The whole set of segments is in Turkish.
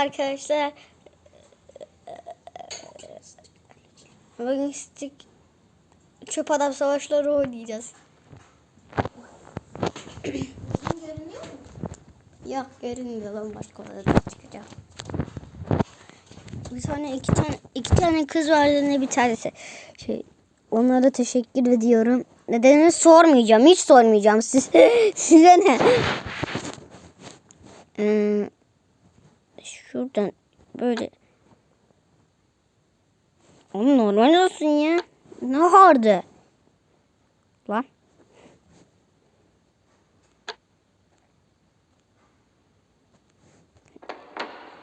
arkadaşlar. Bugün stick çöp adam savaşları oynayacağız. Yok görünmüyor lan başka odada çıkacağım. Bir tane iki tane iki tane kız vardı ne bir tanesi. Şey onlara teşekkür ediyorum. Nedenini sormayacağım. Hiç sormayacağım. Siz size ne? Ee, şuradan böyle Oğlum normal olsun ya. Ne hardı? Lan.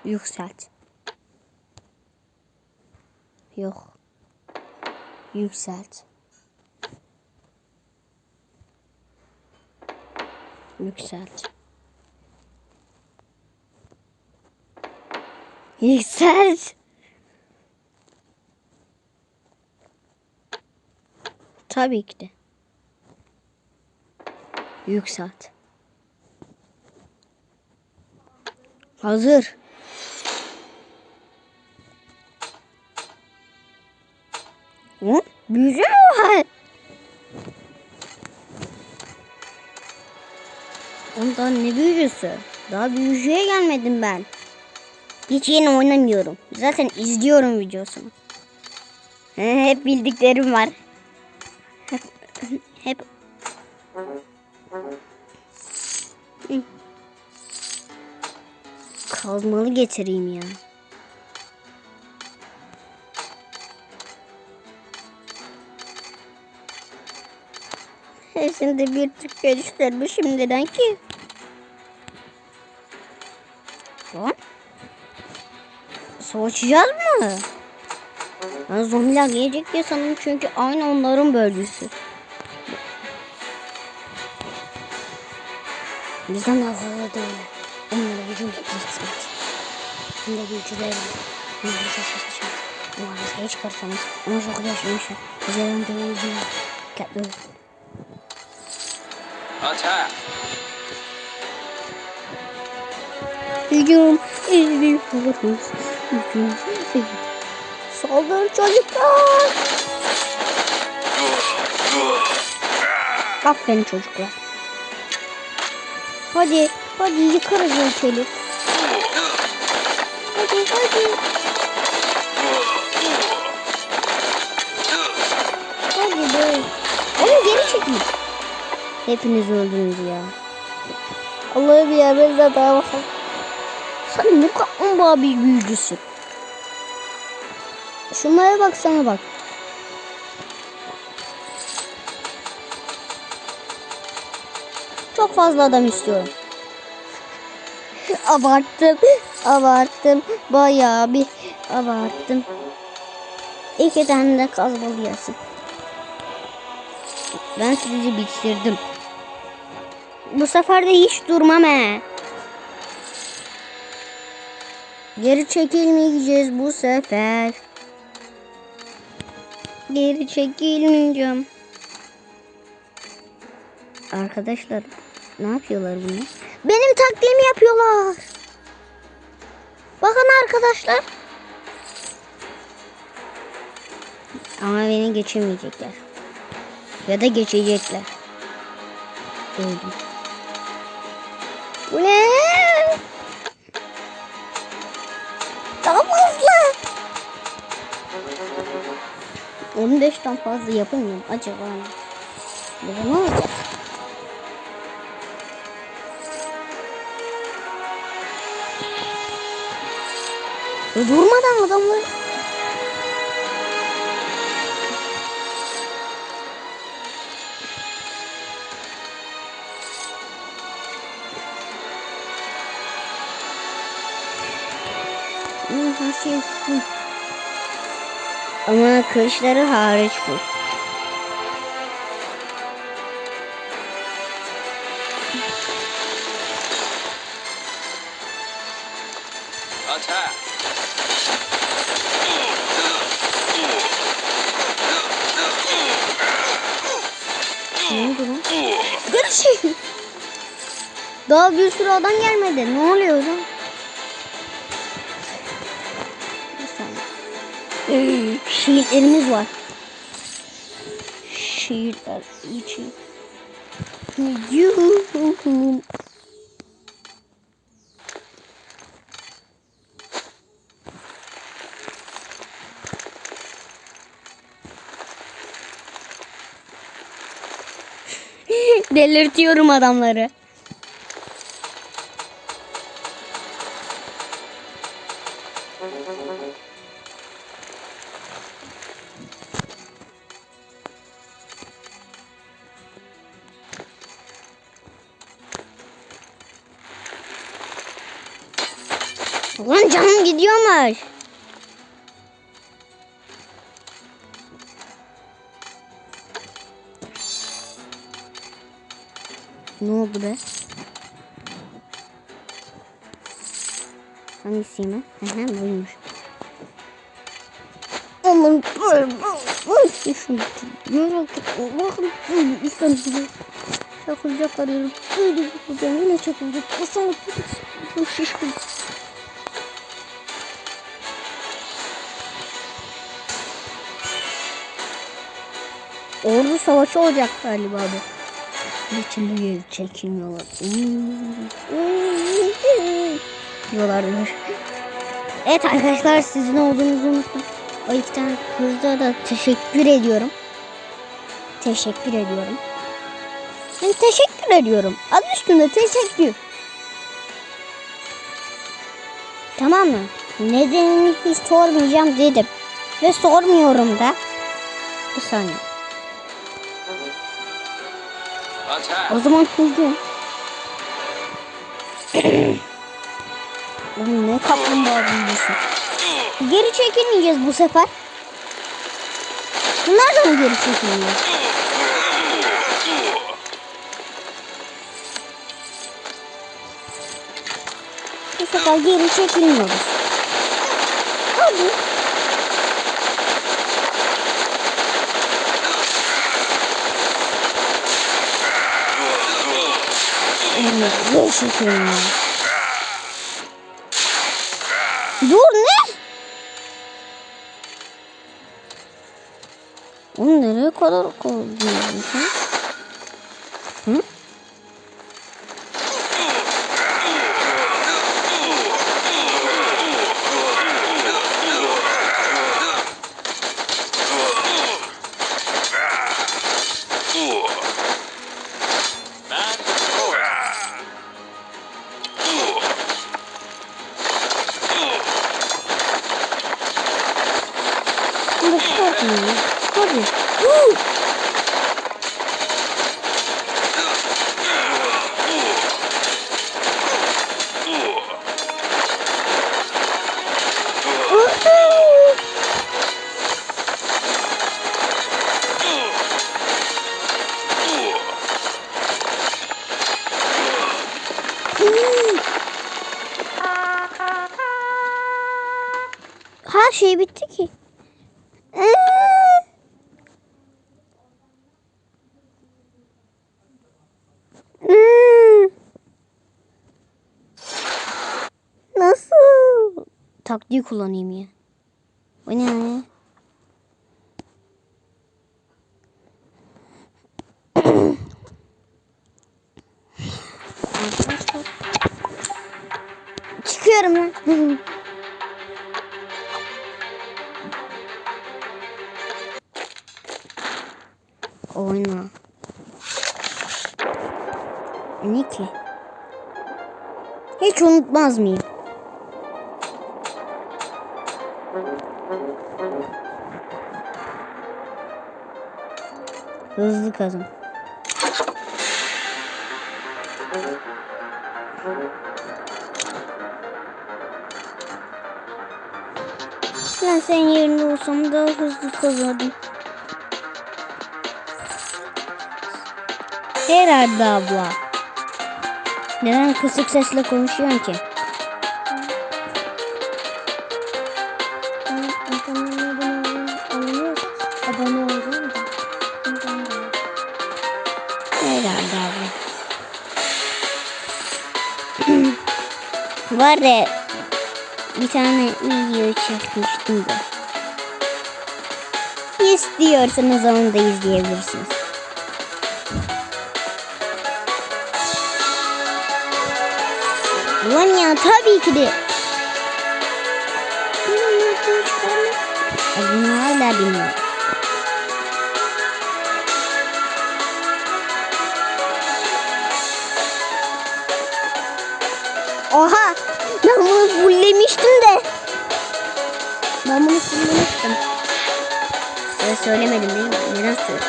Yükselt. Yok. Yükselt. Yükselt. Yükselt. Tabii ki de. Yükselt. Hazır. Hı? Büyücü mü var? Ondan ne büyücüsü? Daha büyücüye gelmedim ben. Hiç yeni oynamıyorum. Zaten izliyorum videosunu. He, Hep bildiklerim var. Hep, hep. Kazmalı getireyim ya. Sesinde bir tık geliştirmiş şimdiden ki. Lan. Savaşacağız mı? Ben zombiler gelecek diye sanırım çünkü aynı onların bölgesi. Bizden daha fazla değil. Onlara hücum edeceksiniz. Şimdi güçlüler Onları şaşırtacağız. Muhalefeye çıkarsanız ona çok yaşamışlar. Üzerinde yüzüne dikkatli olun. Attack! Hücum. Hücum ediyoruz. Saldır çocuklar. Aferin çocuklar. Hadi, hadi yıkarız ülkeli. Hadi, hadi. Hadi be. Oğlum geri çekin. Hepiniz öldünüz ya. Allah'ı bir yerden daha bakalım. Sen ne kaplumbağa bir büyücüsün. Şunlara bak sana bak. Çok fazla adam istiyorum. abarttım. Abarttım. Bayağı bir abarttım. İki tane de kazmalı yesin. Ben sizi bitirdim. Bu sefer de hiç durmam he. Geri çekilmeyeceğiz bu sefer. Geri çekilmeyeceğim. Arkadaşlar ne yapıyorlar bunu? Benim taktiğimi yapıyorlar. Bakın arkadaşlar. Ama beni geçemeyecekler. Ya da geçecekler. Öldüm. Bu ne? 15'ten fazla yapamıyorum. Acaba ne olacak? Durmadan adamlar kılıçları hariç. Attack! Ne oldu lan? Daha bir sürü adam gelmedi. Ne oluyor lan? Ee, Şiirlerimiz var. Şiirler için. Yuhu. Delirtiyorum adamları. Lan canım gidiyormuş. Ne oldu be? Hangisiyim ben? Hı buymuş. Aman Şunu merak etme. Bakın üstüne çakılacak arıyorum. Böyle yapacağım yine çakılacak. Basana şişkin. Ordu savaşı olacak galiba bu. Bir türlü geri. Evet arkadaşlar sizin olduğunuzu unuttum. O iki tane kızlara da teşekkür ediyorum. Teşekkür ediyorum. Ben teşekkür ediyorum. Adı üstünde teşekkür. Tamam mı? Nedenini hiç sormayacağım dedim. Ve sormuyorum da. Bir saniye. O zaman. Oğlum ne kaplumbağa büyüsün. Geri çekilmeyeceğiz bu sefer. Bunlar da mı geri çekilmiyor? Bu sefer geri çekilmiyoruz. Hadi. Evet, geri çekilmiyor. Dur ne? Oğlum nereye kadar kovuyorsun sen? Hı? Man şey bitti ki. Nasıl? Taktiği kullanayım ya. O ne? Oyna. Ki? Hiç unutmaz mıyım? Hızlı kazın. Ben senin yerinde olsam daha hızlı kazardım. Herhalde abla. Neden kısık sesle konuşuyorsun ki? Herhalde abla. Var ya bir tane video çekmiştim de. istiyorsanız onu da izleyebilirsiniz. Tabii ki de. Bunu hala bilmiyorum. Oha! Ben bunu fullemiştim de. Ben bunu fullemiştim. Size söylemedim değil mi? Neden söyledim?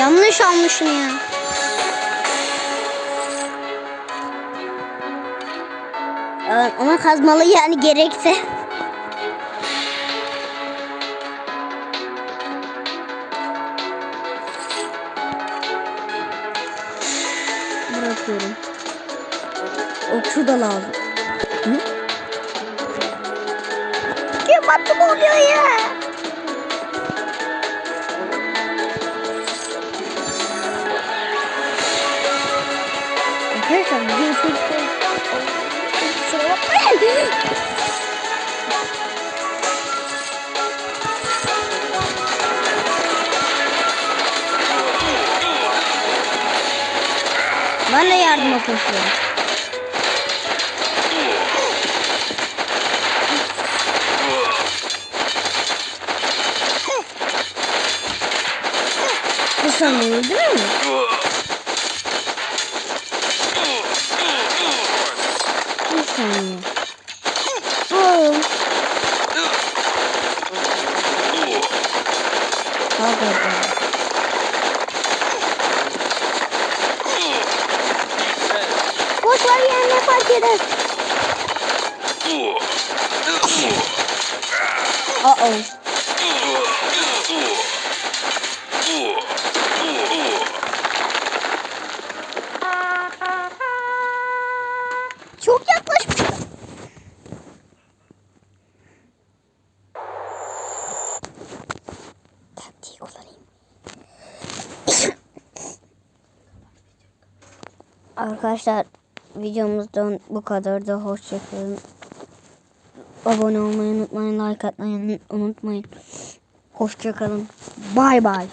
Yanlış almışım ya. Ona kazmalı yani gerekse. Bırakıyorum. Okçu da lazım. Hı? Kim attı oluyor ya? De yardıma koşuyorum. Bu sanıyor değil mi? Bir saniye. Oh. Kalk oradan. Boş ver eder? Uh oh. Çok yaklaşmışlar. Taktiği kullanayım. Arkadaşlar videomuzdan bu kadar da hoşçakalın. Abone olmayı unutmayın, like atmayı unutmayın. Hoşçakalın. Bay bay.